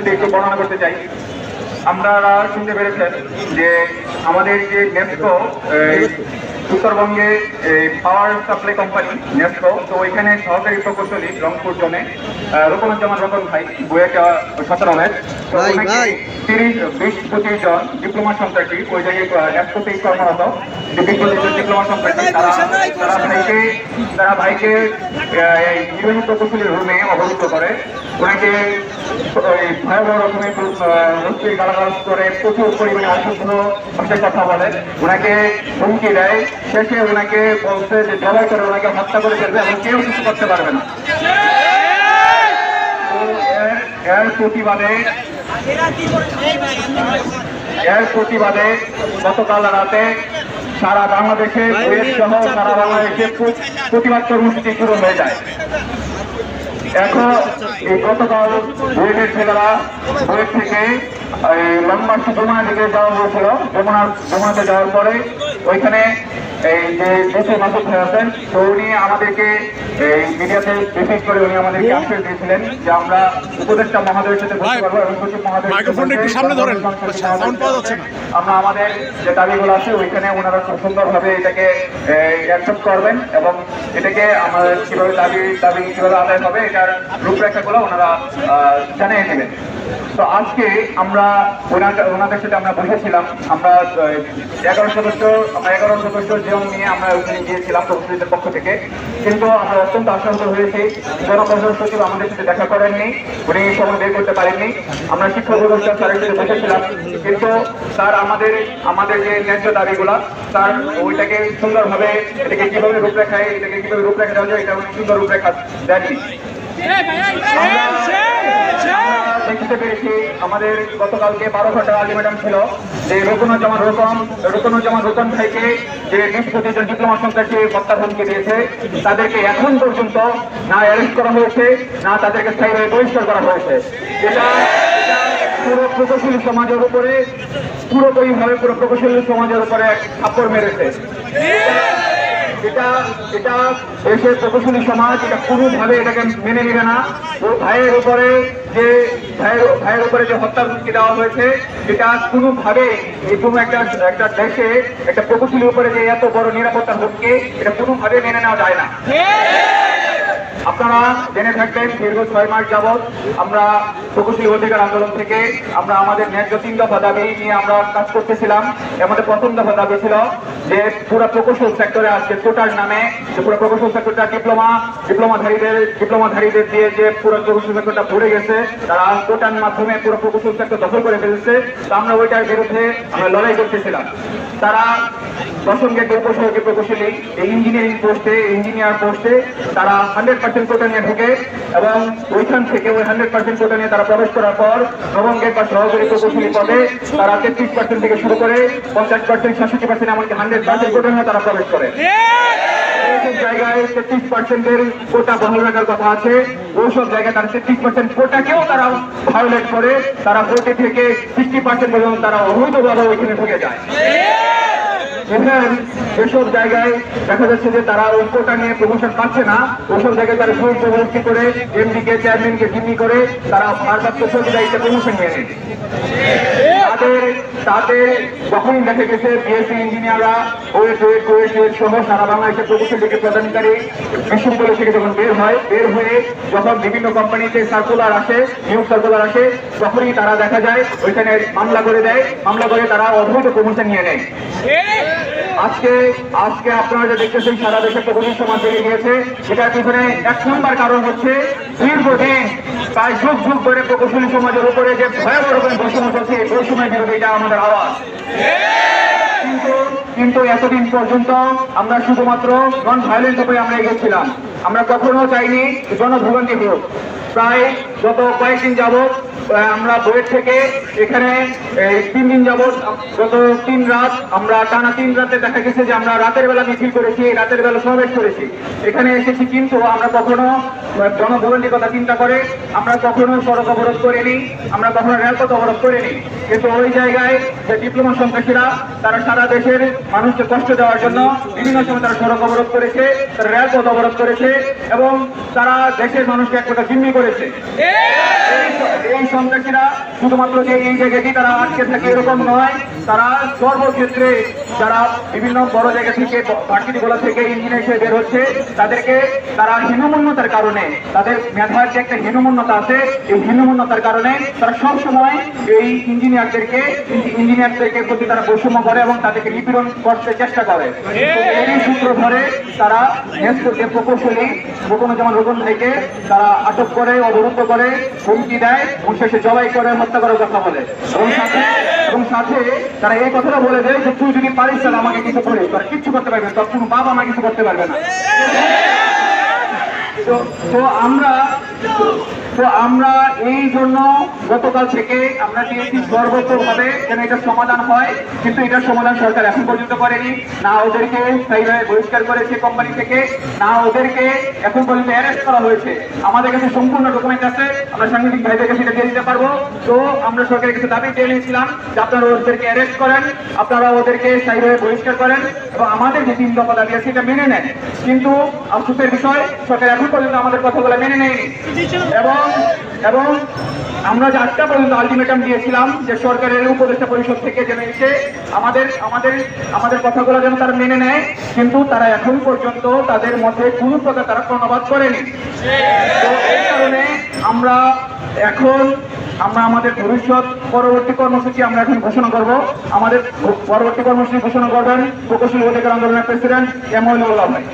পরিস্থিতি একটু বর্ণনা করতে চাই। আপনারা শুনতে পেরেছেন যে আমাদের যে নেস্কো উত্তরবঙ্গে পাওয়ার সাপ্লাই কোম্পানি নেস্কো তো ওইখানে সহকারী প্রকৌশলী রংপুর জনে রোকনুজ্জামান রকম ভাই বুয়েটা সতেরো ভাই। তিরিশ বিশ পঁচিশ জন ডিপ্লোমা সন্ত্রাসী ওই জায়গায় নেস্কোতেই কর্মরত। বিশ পঁচিশ জন ডিপ্লোমা সন্ত্রাসী তারা তারা ভাইকে তারা ভাইকে প্রকৌশলীর রুমে অবরুদ্ধ করে। ওনাকে প্রচুর পরিমাণে কথা বলে। ওনাকে হুমকি দেয়। ওনাকে বলছে যে ওনাকে করে ফেলবে কিছু করতে পারবে না। প্রতিবাদে প্রতিবাদে গতকাল রাতে সারা বাংলাদেশে সহ সারা বাংলাদেশে প্র- প্রতিবাদ কর্মসূচি শুরু হয়ে যায়। এখন গতকাল বুয়েটের ছেলেরা বই থেকে এই লম্বা যমুনা দিকে যাওয়া হয়েছিল যমুনা যমুনাতে যাওয়ার পরে ওইখানে এই যে দেশে মাসুদ ভাই আছেন তো উনি আমাদেরকে এই মিডিয়াতে ব্রিফিং করে উনি আমাদেরকে আশ্বাস দিয়েছিলেন যে আমরা উপদেষ্টা মহাদয়ের সাথে বসতে পারব এবং সচিব একটু সামনে ধরেন। আমরা আমাদের যে দাবিগুলো আছে ওইখানে ওনারা খুব সুন্দরভাবে এটাকে অ্যাকসেপ্ট করবেন এবং এটাকে আমাদের কীভাবে দাবি দাবি কীভাবে আদায় হবে এটার রূপরেখাগুলো ওনারা আহ, জানিয়ে নেবেন তো আজকে আমরা ওনাদের সাথে আমরা বসেছিলাম। আমরা এগারো সদস্য আমরা এগারো সদস্য জীবন নিয়ে আমরা ওখানে গিয়েছিলাম প্রতিনিধিদের পক্ষ থেকে। কিন্তু আমরা অত্যন্ত আশান্ত হয়েছি। জনপ্রশাসন সচিব আমাদের সাথে দেখা করেননি। উনি সময় বের করতে পারেননি। আমরা শিক্ষক ব্যবস্থা স্যারের সাথে বসেছিলাম। কিন্তু স্যার আমাদের আমাদের যে ন্যায্য দাবিগুলা স্যার ওইটাকে সুন্দরভাবে এটাকে কীভাবে রূপরেখায় এটাকে কীভাবে রূপরেখা দেওয়া যায় এটা উনি সুন্দর রূপরেখা দেননি। দেখতে পেরেছি, আমাদের গতকালকে বারো ঘণ্টা আলটিমেটাম ছিল যে রোকনুজ্জামান রোকন রোকনুজ্জামান রোকন ভাইকে যে পঁচিশ জন ডিপ্লোমা সন্ত্রাসী হত্যা হুমকি দিয়েছে, তাদেরকে এখন পর্যন্ত না অ্যারেস্ট করা হয়েছে, না তাদেরকে স্থায়ীভাবে বহিষ্কার করা হয়েছে। এটা পুরো প্রকৌশলী সমাজের উপরে পুরোপুরিভাবে পুরো প্রকৌশলী সমাজের উপরে এক থাপ্পড় মেরেছে। এটা এটা দেশের প্রকৌশলী সমাজ, এটা কোনোভাবে এটাকে মেনে নেবে না। ও ভাইয়ের উপরে যে, ভাইয়ের ভাইয়ের উপরে যে হত্যা হুমকি দেওয়া হয়েছে, এটা কোনোভাবে কোনো একটা একটা দেশে একটা প্রকৌশলীর উপরে যে এত বড় নিরাপত্তার হুমকি, এটা কোনোভাবে মেনে নেওয়া যায় না। আপনারা জেনে থাকবেন, দীর্ঘ ছয় মাস যাবৎ আমরা প্রকৌশলী অধিকার আন্দোলন থেকে আমরা আমাদের ন্যায্য তিন দফা দাবি নিয়ে আমরা কাজ করতেছিলাম। মধ্যে প্রথম দফা দাবি ছিল যে পুরো প্রকৌশল সেক্টরে আজকে টোটাল নামে যে পুরো প্রকৌশল সেক্টরটা ডিপ্লোমা ডিপ্লোমাধারীদের ডিপ্লোমাধারীদের দিয়ে যে পুরো প্রকৌশল সেক্টরটা ভরে গেছে, তারা কোটার মাধ্যমে পুরো প্রকৌশল সেক্টর দখল করে ফেলেছে। তো আমরা ওইটার বিরুদ্ধে আমরা লড়াই করতেছিলাম। তারা দশম গেটে উপসহকারী প্রকৌশলী ইঞ্জিনিয়ারিং পোস্টে ইঞ্জিনিয়ার পোস্টে তারা হান্ড্রেড পার্সেন্ট কোটা নিয়ে ঢুকে এবং ওইখান থেকে ওই হান্ড্রেড পার্সেন্ট কোটা নিয়ে তারা প্রবেশ করার পর নবম গেট বা সহকারী প্রকৌশলী পদে তারা তেত্রিশ পার্সেন্ট থেকে শুরু করে পঞ্চাশ পার্সেন্ট, সাতষট্টি পার্সেন্ট, এমনকি হান্ড্রেড পার্সেন্ট কোটা নিয়ে তারা প্রবেশ করে। জায়গায় তেত্রিশ পার্সেন্টের কোটা বহাল রাখার কথা আছে। ওইসব জায়গায় তারা তেত্রিশ পার্সেন্ট কোটাকেও তারা ভায়োলেট করে। তারা ফোর্টি থেকে সিক্সটি পার্সেন্ট পর্যন্ত তারা অবৈধভাবে ওইখানে ঢুকে যায়। এখন যেসব জায়গায় দেখা যাচ্ছে যে তারা কোটা নিয়ে প্রমোশন পাচ্ছে না। ওইসব জায়গায় তারা সুযোগ করে এমডি কে চেয়ারম্যানকে জিম্মি করে, তারা ভারপ্রাপ্ত সহযোগিতা প্রমোশন নিয়ে নেয়। তাদের তাদের যখন দেখে গেছে বিএসসি ইঞ্জিনিয়াররা ওয়েট ওয়েট ওয়েট ওয়েট সহ সারা বাংলাদেশের প্রকৌশল দিকে প্রদানকারী বিশ্ববিদ্যালয় থেকে যখন বের হয়, বের হয়ে যখন বিভিন্ন কোম্পানিতে সার্কুলার আসে নিয়োগ সার্কুলার আসে, তখনই তারা দেখা যায়, ওইখানে মামলা করে দেয়, মামলা করে তারা অবৈধ প্রমোশন নিয়ে নেয়। আজকে আজকে আপনারা যে দেখতেছেন সারা দেশে প্রকৌশল সমাজ বেড়ে গিয়েছে। এটার পিছনে এক নম্বর কারণ হচ্ছে দীর্ঘদিন প্রায় যুগ যুগ ধরে প্রকৌশলী সমাজের উপরে যে ভয়াবহ রকমের বৈষম্য চলছে এই বৈষম্যের বিরুদ্ধে এটা আমাদের আওয়াজ। কিন্তু কিন্তু এতদিন পর্যন্ত আমরা শুধুমাত্র নন ভায়োলেন্ট উপরে আমরা এগিয়েছিলাম। আমরা কখনো চাইনি জনভোগান্তি হোক। প্রায় গত কয়েকদিন আহ, আমরা বইয়ের থেকে এখানে তিন দিন যাবৎ গত তিন রাত আমরা টানা তিন রাতে দেখা গেছে যে আমরা রাতের বেলা মিছিল করেছি রাতের বেলা সমাবেশ করেছি। এখানে এসেছি কিন্তু আমরা কখনো আহ, জনভোগান্তির কথা চিন্তা করে আমরা কখনো সড়ক অবরোধ করিনি আমরা কখনো রেলপথ অবরোধ করিনি। কিন্তু ওই জায়গায় যে ডিপ্লোমা সন্ত্রাসীরা তারা সারা দেশের মানুষকে কষ্ট দেওয়ার জন্য বিভিন্ন সময় তারা সড়ক অবরোধ করেছে তারা রেলপথ অবরোধ করেছে এবং তারা দেশের মানুষকে এক কথা জিম্মি করেছে। এই এই সন্ত্রাসীরা শুধুমাত্র যে এই জায়গাতেই তারা আটকে থাকে এরকম নয়, তারা সর্বক্ষেত্রে যারা বিভিন্ন বড় জায়গা থেকে ভার্সিটিগুলো থেকে ইঞ্জিনিয়ার হিসেবে বের হচ্ছে, তাদেরকে তারা হীনমন্যতার কারণে, তাদের মেধার যে একটা হীনমন্যতা আছে, এই হীনমন্যতার কারণে তারা সবসময় এই ইঞ্জিনিয়ারদেরকে ইঞ্জিনিয়ারদেরকে প্রতি তারা বৈষম্য করে এবং তাদেরকে নিপীড়ন করতে চেষ্টা করে। তো এরই সূত্র ধরে তারা নেতৃত্বে প্রকৌশলী রোকনুজ্জামান রোকন থেকে তারা আটক করে, অবরুদ্ধ করে, হুমকি দেয় এবং শেষে জবাই করে হত্যা করার কথা বলে। এবং সাথে এবং সাথে তারা এই কথাটা বলে দেয় যে, তুই যদি পারিস, তাহলে আমাকে কিছু করিস। তোর কিচ্ছু করতে পারবে তোর কোনো বাবা আমাকে কিছু করতে পারবে না। তো আমরা তো আমরা এই জন্য গতকাল থেকে আমরা দিয়েছি সর্বোচ্চভাবে যেন এটা সমাধান হয়, কিন্তু এটার সমাধান সরকার এখন পর্যন্ত করেনি। না ওদেরকে স্থায়ীভাবে বহিষ্কার করেছে কোম্পানি থেকে, না ওদেরকে এখন পর্যন্ত অ্যারেস্ট করা হয়েছে। আমাদের কাছে সম্পূর্ণ ডকুমেন্ট আছে, আমরা সাংবাদিক ভাইদের কাছে এটা দিয়ে দিতে পারব। তো আমরা সরকারের কাছে দাবি দিয়ে নিয়েছিলাম যে আপনারা ওদেরকে অ্যারেস্ট করেন, আপনারা ওদেরকে স্থায়ীভাবে বহিষ্কার করেন এবং আমাদের যে তিন দফা দাবি আছে এটা মেনে নেন। কিন্তু আফসোসের বিষয়, সরকার এখন পর্যন্ত আমাদের কথাগুলো মেনে নেয়নি। এবং এবং আমরা আটটা পর্যন্ত আলটিমেটাম দিয়েছিলাম যে সরকারের উপদেষ্টা পরিষদ থেকে যেন এসে আমাদের আমাদের আমাদের কথাগুলো যেন তারা মেনে নেয়, কিন্তু তারা এখন পর্যন্ত তাদের মধ্যে কোনো প্রকার তারা প্রণবাদ করেনি। তো এই কারণে আমরা এখন, আমরা আমাদের ভবিষ্যৎ পরবর্তী কর্মসূচি আমরা এখন ঘোষণা করব। আমাদের পরবর্তী কর্মসূচি ঘোষণা করবেন প্রকৌশলী অধিকার আন্দোলনের প্রেসিডেন্ট এম ভাই।